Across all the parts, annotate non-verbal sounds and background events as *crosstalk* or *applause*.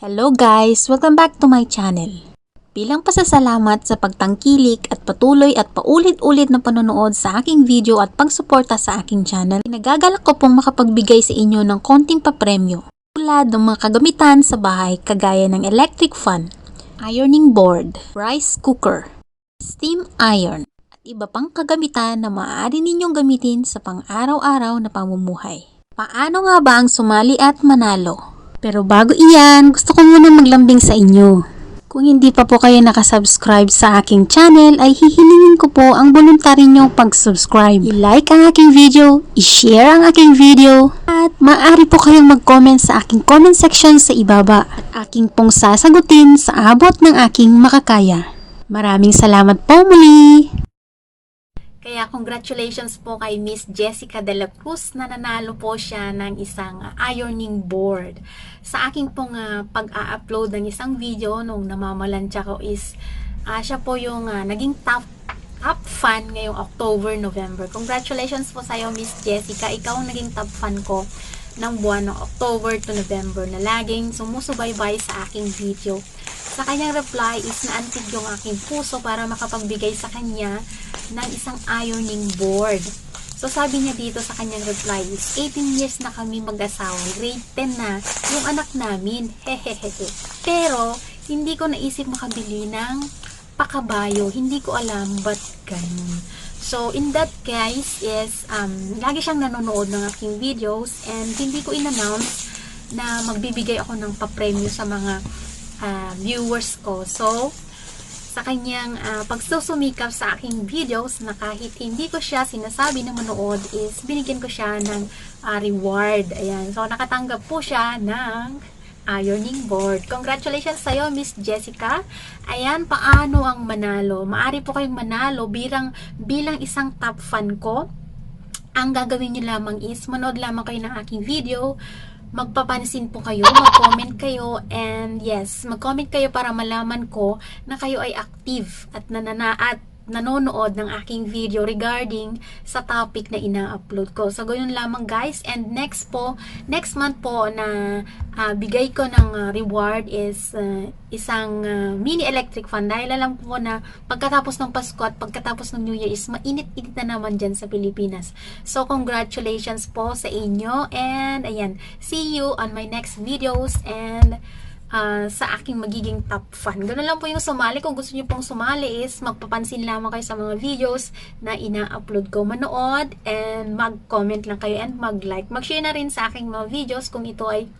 Hello guys! Welcome back to my channel. Bilang pasasalamat sa pagtangkilik at patuloy at paulit-ulit na panonood sa aking video at pagsuporta sa aking channel, nagagalak ko pong makapagbigay sa inyo ng konting papremyo. Tulad ng mga kagamitan sa bahay kagaya ng electric fan, ironing board, rice cooker, steam iron, at iba pang kagamitan na maaari ninyong gamitin sa pang-araw-araw na pamumuhay. Paano nga ba ang sumali at manalo? Pero bago iyan, gusto ko muna maglambing sa inyo. Kung hindi pa po kayo nakasubscribe sa aking channel, ay hihilingin ko po ang voluntary nyo pag-subscribe. I-like ang aking video, i-share ang aking video, at maaari po kayong mag-comment sa aking comment section sa ibaba at aking pong sasagutin sa abot ng aking makakaya. Maraming salamat po muli! Kaya congratulations po kay Miss Jessica De La Cruz na nanalo po siya ng isang ironing board. Sa aking pong uh, pag-a-upload ng isang video nung namamalansya ko is uh, siya po yung uh, naging top top fan ngayong October, November. Congratulations po sa iyo Miss Jessica. Ikaw ang naging top fan ko ng buwan ng October to November na laging sumusubaybay sa aking video. Sa kanyang reply is naantig yung aking puso para makapagbigay sa kanya ng isang ironing board. So sabi niya dito sa kanyang reply is 18 years na kami mag-asawa, grade 10 na yung anak namin, *laughs* hehehehe. Pero hindi ko naisip makabili ng pakabayo, hindi ko alam ba't ganun. So in that case is um, lagi siyang nanonood ng aking videos and hindi ko in-announce na magbibigay ako ng papremyo sa mga uh, viewers ko. So, sa kanyang uh, pagsusumikap sa aking videos na kahit hindi ko siya sinasabi na manood is binigyan ko siya ng uh, reward. Ayan. So, nakatanggap po siya ng ironing board. Congratulations sa iyo, Miss Jessica. Ayan, paano ang manalo? Maari po kayong manalo bilang, bilang isang top fan ko. Ang gagawin niyo lamang is manood lamang kayo ng aking video magpapansin po kayo, mag-comment kayo, and yes, mag-comment kayo para malaman ko na kayo ay active at nanana at nanonood ng aking video regarding sa topic na ina-upload ko. So, ganoon lamang guys. And next po, next month po na uh, bigay ko ng uh, reward is uh, isang uh, mini electric fan. Dahil alam ko na pagkatapos ng Pasko at pagkatapos ng New Year is mainit-init na naman dyan sa Pilipinas. So, congratulations po sa inyo. And, ayan, see you on my next videos. And, uh, sa aking magiging top fan. Ganun lang po yung sumali. Kung gusto niyo pong sumali is magpapansin lamang kayo sa mga videos na ina-upload ko. Manood and mag-comment lang kayo and mag-like. Mag-share na rin sa aking mga videos kung ito ay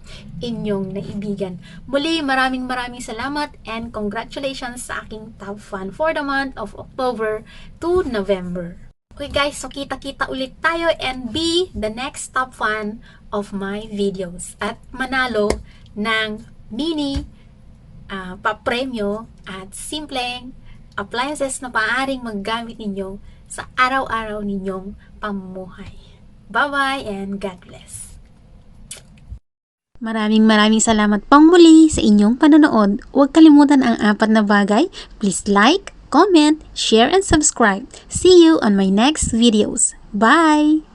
inyong naibigan. Muli, maraming maraming salamat and congratulations sa aking top fan for the month of October to November. Okay guys, so kita-kita ulit tayo and be the next top fan of my videos. At manalo ng mini uh, papremyo at simpleng appliances na paaaring maggamit ninyo sa araw-araw ninyong pamumuhay. Bye-bye and God bless. Maraming maraming salamat pang muli sa inyong panonood. Huwag kalimutan ang apat na bagay. Please like, comment, share, and subscribe. See you on my next videos. Bye!